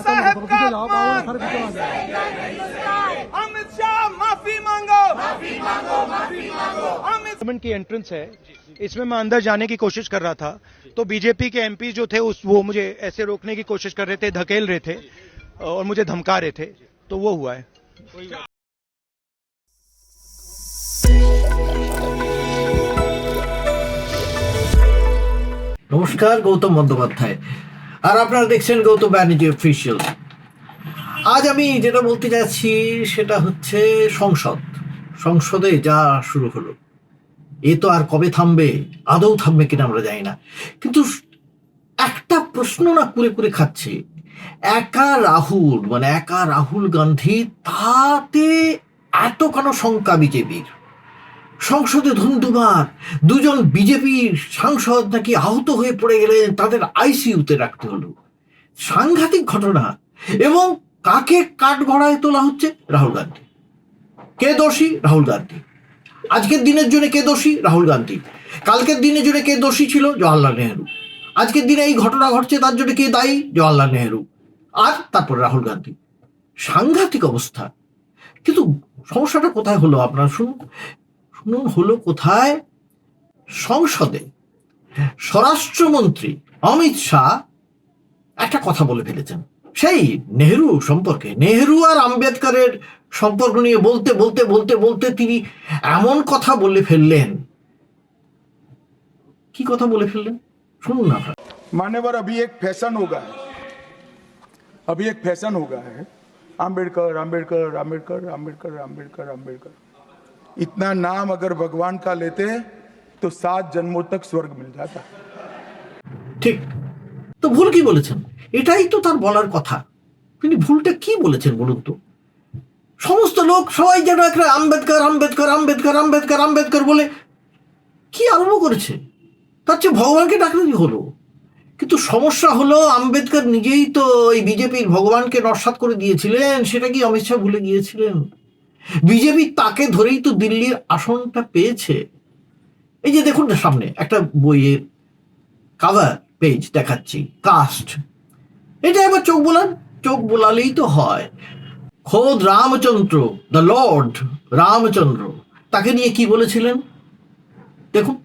साहेब का अपमान अमित शाह माफी मांगो माफी मांगो माफी मांगो अमित गवर्नमेंट की एंट्रेंस है इसमें मैं अंदर जाने की कोशिश कर रहा था तो बीजेपी के एमपी जो थे उस वो मुझे ऐसे रोकने की कोशिश कर रहे थे धकेल रहे थे और मुझे धमका रहे थे तो वो हुआ है নমস্কার গৌতম বন্দ্যোপাধ্যায় আর আপনারা দেখছেন গৌতম ব্যানার্জি অফিসিয়াল আজ আমি যেটা বলতে যাচ্ছি, সেটা হচ্ছে সংসদ। সংসদে যা শুরু হলো, এ তো আর কবে থামবে, আদৌ থামবে কিনা আমরা জানি না। কিন্তু একটা প্রশ্ন না করে করে খাচ্ছে। একা রাহুল মানে একা রাহুল গান্ধী, তাতে এত কেন শঙ্কা বিজেপির। সংসদে ধুমধুমার দুজন বিজেপির সাংসদ নাকি আহত হয়ে পড়ে গেলেন তাদের আইসিইউতে রাখতে হলো। সাংঘাতিক ঘটনা। এবং কাকে কাঠ গড়ায় তোলা হচ্ছে? রাহুল গান্ধী। কে দোষী? রাহুল গান্ধী। আজকের দিনের জন্য কে দোষী? রাহুল গান্ধী। কালকের দিনের জন্য কে দোষী ছিল? জওয়াহরলাল নেহরু। আজকের দিনে এই ঘটনা ঘটছে, তার জন্য কে দায়ী? জওয়াহরলাল নেহরু। আর তারপর রাহুল গান্ধী। সাংঘাতিক অবস্থা। কিন্তু সমস্যাটা কোথায় হলো আপনারা শুনুন। শুনুন হলো কোথায় সংসদে স্বরাষ্ট্রমন্ত্রী অমিত শাহ একটা কথা বলে ফেলেছেন সেই নেহরু সম্পর্কে নেহরু আর আম্বেদকরের সম্পর্ক নিয়ে বলতে বলতে বলতে বলতে তিনি এমন কথা বলে ফেললেন কি কথা বলে ফেললেন শুনুন না আপনারা। मान्यवर अभी एक फैशन हो गया है अभी एक फैशन हो गया है आम्बेडकर आम्बेडकर आम्बेडकर आम्बेडकर आम्बेडकर आम्बेडकर इतना नाम अगर भगवान का लेते हैं तो सात जन्मों तक स्वर्ग मिल जाता है ঠিক তো ভুল কি বলেছেন এটাই তো তার বলার কথা তিনি ভুলটা কি বলেছেন বলুন তো সমস্ত লোক সবাই যেন একটা আম্বেদকর আম্বেদকর আম্বেদকর আম্বেদকর আম্বেদকর বলে কি আরম্ভ করেছে তার চেয়ে ভগবানকে ডাকলেই হলো কিন্তু সমস্যা হলো আম্বেদকর নিজেই তো এই বিজেপির ভগবানকে নস্বাত করে দিয়েছিলেন সেটা কি অমিত শাহ ভুলে গিয়েছিলেন বিজেপি তাকে ধরেই তো দিল্লির আসনটা পেয়েছে। এই যে দেখুন না সামনে, একটা বইয়ের কাভার পেজ দেখাচ্ছি কাস্ট এটা এবার চোখ বোলান, চোখ বোলালেই তো হয়। খোদ রামচন্দ্র দ্য লর্ড রামচন্দ্র। তাকে নিয়ে কি বলেছিলেন? দেখুন,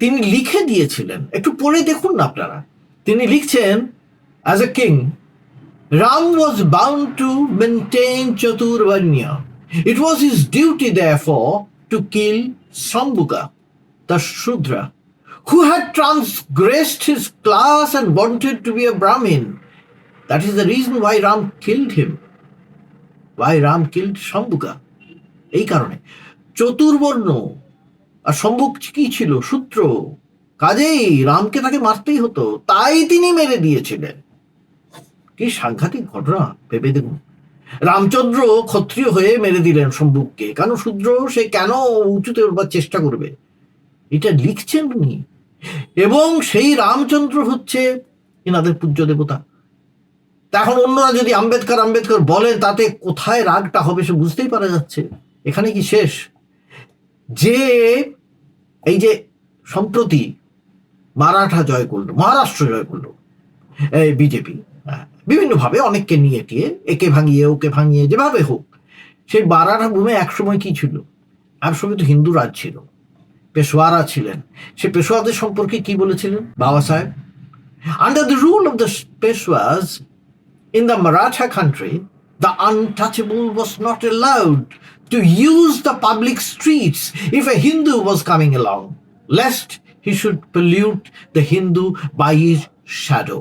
তিনি লিখে দিয়েছিলেন, একটু পড়ে দেখুন না আপনারা। তিনি লিখছেন as a king Ram was bound to maintain Chaturvanya. It was his duty, therefore, to kill Sambuka, the Shudra, who had transgressed his class and wanted to be a Brahmin. That is the reason why Ram killed him. Why Ram killed Sambuka. এই কারণে চতুর্বর্ণ আর সম্মুখ কি ছিল সূত্র কাজেই রামকে তাকে মারতেই হতো তাই তিনি মেরে দিয়েছিলেন কি সাংঘাতিক ঘটনা ভেবে দেখুন রামচন্দ্র ক্ষত্রিয় হয়ে মেরে দিলেন সম্মুখকে কেন শূদ্র? সে কেন উঁচুতে উঠবার চেষ্টা করবে? এটা লিখছেন উনি। এবং সেই রামচন্দ্র হচ্ছে এনাদের পূজ্য দেবতা। এখন অন্যরা যদি আম্বেদকর আম্বেদকর বলেন, তাতে কোথায় রাগটা হবে সে বুঝতেই পারা যাচ্ছে। এখানে কি শেষ? যে এই যে সম্প্রতি মারাঠা জয় করল মহারাষ্ট্র জয় করল এই বিজেপি বিভিন্নভাবে অনেককে নিয়ে টিয়ে একে ভাঙিয়ে, ওকে ভাঙিয়ে, যেভাবে হোক, সেই বারাণা ভূমি একসময় কি ছিল? একসময় তো হিন্দু রাজ ছিল। পেশোয়ারা ছিলেন। সে পেশোয়াদের সম্পর্কে কি বলেছিলেন? Babasaheb? Under the rule of the Peshwas in the Maratha country the untouchable was not allowed to use the public streets if a Hindu was coming along lest he should pollute the Hindu by his shadow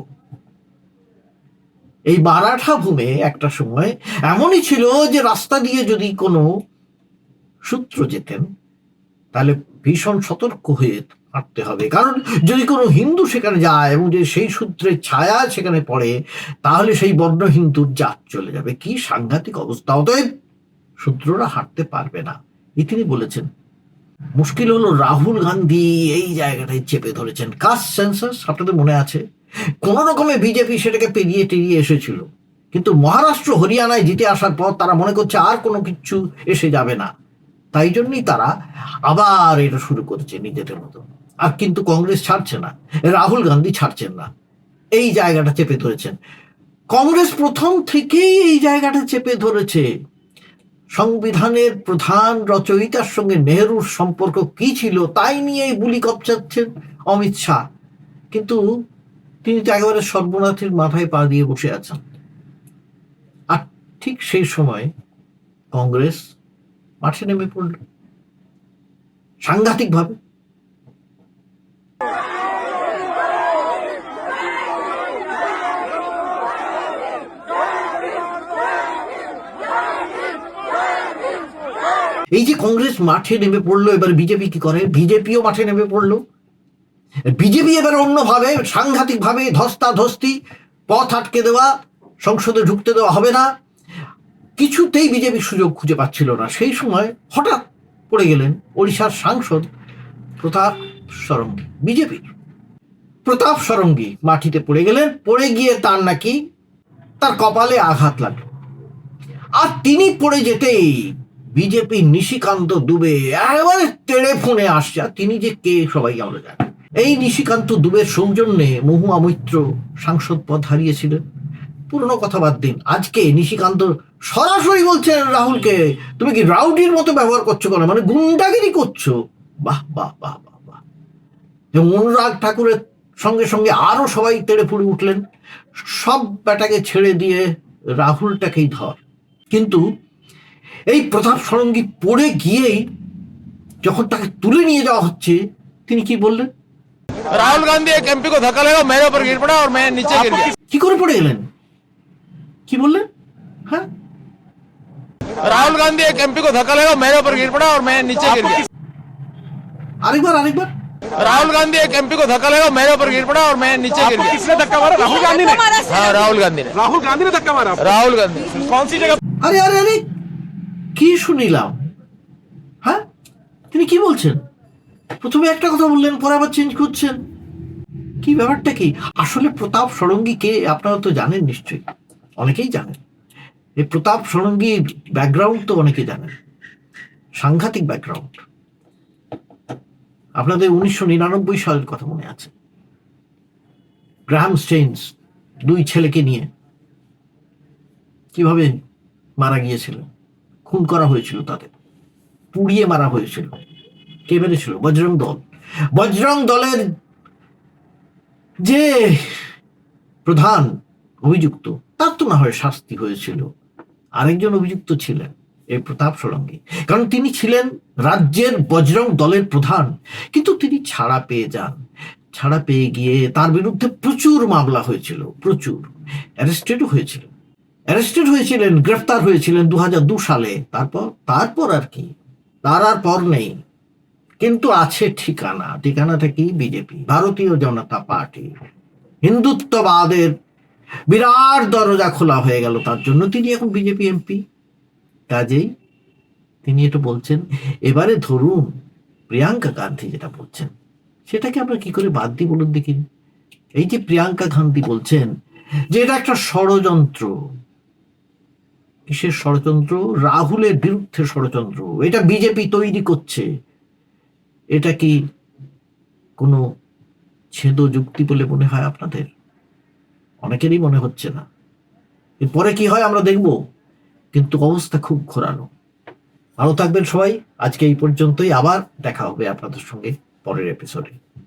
এই মারাঠা ভূমে একটা সময় এমনই ছিল যে রাস্তা দিয়ে যদি কোনো সূত্র যেতেন, তাহলে ভীষণ সতর্ক হয়ে হাঁটতে হবে। কারণ যদি কোনো হিন্দু সেখানে যায় এবং যে সেই সূত্রের ছায়া সেখানে পড়ে, তাহলে সেই বর্ণ হিন্দুর জাত চলে যাবে। কি সাংঘাতিক অবস্থা। অতএব শূদ্ররা হাঁটতে পারবে না। এ তিনি বলেছেন, মুশকিল হলো রাহুল গান্ধী এই জায়গাটায় চেপে ধরেছেন। কাস্ট সেন্সাস আপনাদের মনে আছে? কোন রকমে বিজেপি সেটাকে পেরিয়ে টেরিয়ে এসেছিল। কিন্তু মহারাষ্ট্র, হরিয়ানায় জিতে আসার পর তারা মনে করছে আর কোনো কিছু এসে যাবে না। তাই জন্যই তারা আবার এটা শুরু করেছে নিজেদের মতো। আর কিন্তু কংগ্রেস ছাড়ছে না, রাহুল গান্ধী ছাড়ছেন না। এই জায়গাটা চেপে ধরেছেন। কংগ্রেস প্রথম থেকেই এই জায়গাটা চেপে ধরেছে। সংবিধানের প্রধান রচয়িতার সঙ্গে নেহরুর সম্পর্ক কি ছিল তাই নিয়েই বুলি কপচাচ্ছেন অমিত শাহ। কিন্তু তিনি তো একেবারে সর্বনাথের মাথায় পা দিয়ে বসে আছেন। আর ঠিক সেই সময় কংগ্রেস মাঠে নেমে পড়ল। সাংঘাতিকভাবে। এই যে কংগ্রেস মাঠে নেমে পড়ল, এবার বিজেপি কি করে? বিজেপিও মাঠে নেমে পড়ল। বিজেপি এবার অন্যভাবে সাংঘাতিক ভাবে ধস্তাধস্তি, পথ আটকে দেওয়া, সংসদে ঢুকতে দেওয়া হবে না। কিছুতেই বিজেপি সুযোগ খুঁজে পাচ্ছিল না। সেই সময় হঠাৎ পড়ে গেলেন ওড়িশার সাংসদ প্রতাপ সরঙ্গী বিজেপি প্রতাপ সরঙ্গী মাটিতে পড়ে গেলেন, পড়ে গিয়ে তার নাকি, তার কপালে আঘাত লাগল। আর তিনি পড়ে যেতেই বিজেপি নিশিকান্ত দুবে একেবারে তেড়ে ফোনে আসছে। তিনি যে কে সবাই আমরা জানি। এই নিশিকান্ত দুবের সৌজন্যে মহুয়া মৈত্র সাংসদ পদ হারিয়েছিলেন। পুরনো কথা বাদ দিন। আজকে নিশিকান্ত সরাসরি বলছেন রাহুলকে, তুমি কি রাউডির মতো ব্যবহার করছ কেন? মানে গুন্ডাগিরি করছ? বাহ বাহ বাহ বাহ বাহ। অনুরাগ ঠাকুরের সঙ্গে সঙ্গে আরও সবাই তেড়ে ফুড়ে উঠলেন। সব ব্যাটাকে ছেড়ে দিয়ে রাহুলটাকেই ধর। কিন্তু এই প্রতাপ সরঙ্গী পড়ে গিয়েই যখন তাকে তুলে নিয়ে যাওয়া হচ্ছে, তিনি কি বললেন? राहुल गांधी एक एमपी को धक्का लगा मेरे ऊपर गिर पड़ा और मैं नीचे गिर गया কি করে পড়ে গেলেন কি বললেন হ্যাঁ राहुल गांधी एक एमपी को धक्का लगा मेरे ऊपर गिर पड़ा और मैं नीचे गिर गया আরেকবার আরেকবার राहुल गांधी एक एमपी को धक्का लगा मेरे ऊपर गिर पड़ा और मैं नीचे गिर गया किसने धक्का मारा राहुल गांधी ने हाँ राहुल गांधी ने राहुल गांधी ने धक्का मारा आपको? राहुल गांधी कौन सी जगह আরে আরে আরে কি শুনিলাম হ্যাঁ তিনি কি বলছেন প্রথমে একটা কথা বললেন, পরে আবার চেঞ্জ করছেন। কি ব্যাপারটা কি? আসলে প্রতাপ ষড়ঙ্গী কে আপনারা তো জানেন নিশ্চয়ই, অনেকেই জানেন। এই প্রতাপ ষড়ঙ্গীর ব্যাকগ্রাউন্ড তো অনেকে জানেন, সাংঘাতিক ব্যাকগ্রাউন্ড আপনাদের উনিশশো নিরানব্বই সালের কথা মনে আছে। গ্রাহাম স্টেইনস দুই ছেলেকে নিয়ে কীভাবে মারা গিয়েছিল, খুন করা হয়েছিল তাদের, পুড়িয়ে মারা হয়েছিল। কে মেরেছিল বজরং দল। বজরং দলের যে প্রধান অভিযুক্ত, তার তো না হয় শাস্তি হয়েছিল। আরেকজন অভিযুক্ত ছিলেন, এই প্রতাপ ষড়ঙ্গী। কারণ তিনি ছিলেন রাজ্যের বজরং দলের প্রধান, কিন্তু তিনি ছাড়া পেয়ে যান। ছাড়া পেয়ে গিয়ে তার বিরুদ্ধে প্রচুর মামলা হয়েছিল, প্রচুর। অ্যারেস্টেডও হয়েছিল। অ্যারেস্টেড হয়েছিলেন, গ্রেফতার হয়েছিলেন দু সালে। তারপর তারপর আর কি। তার আর পর নেই। কিন্তু আছে ঠিকানা। ঠিকানাটা কি বিজেপি, ভারতীয় জনতা পার্টি। হিন্দুত্ববাদের বিরাট দরজা খোলা হয়ে গেল তার জন্য। তিনি এখন বিজেপি এমপি। কাজেই তিনি এটা বলছেন, এবারে ধরুন প্রিয়াঙ্কা গান্ধী যেটা বলছেন, সেটাকে আমরা কি করে বাদ দিই বলুন দেখি। এই যে প্রিয়াঙ্কা গান্ধী বলছেন যে এটা একটা ষড়যন্ত্র। কিসের ষড়যন্ত্র? রাহুলের বিরুদ্ধে ষড়যন্ত্র। এটা বিজেপি তৈরি করছে। এটা কি কোনো ছেদ যুক্তি বলে মনে হয় আপনাদের? অনেকেরই মনে হচ্ছে না। এরপরে কি হয় আমরা দেখব, কিন্তু অবস্থা খুব ঘোরানো। ভালো থাকবেন সবাই। আজকে এই পর্যন্তই। আবার দেখা হবে আপনাদের সঙ্গে পরের এপিসোডে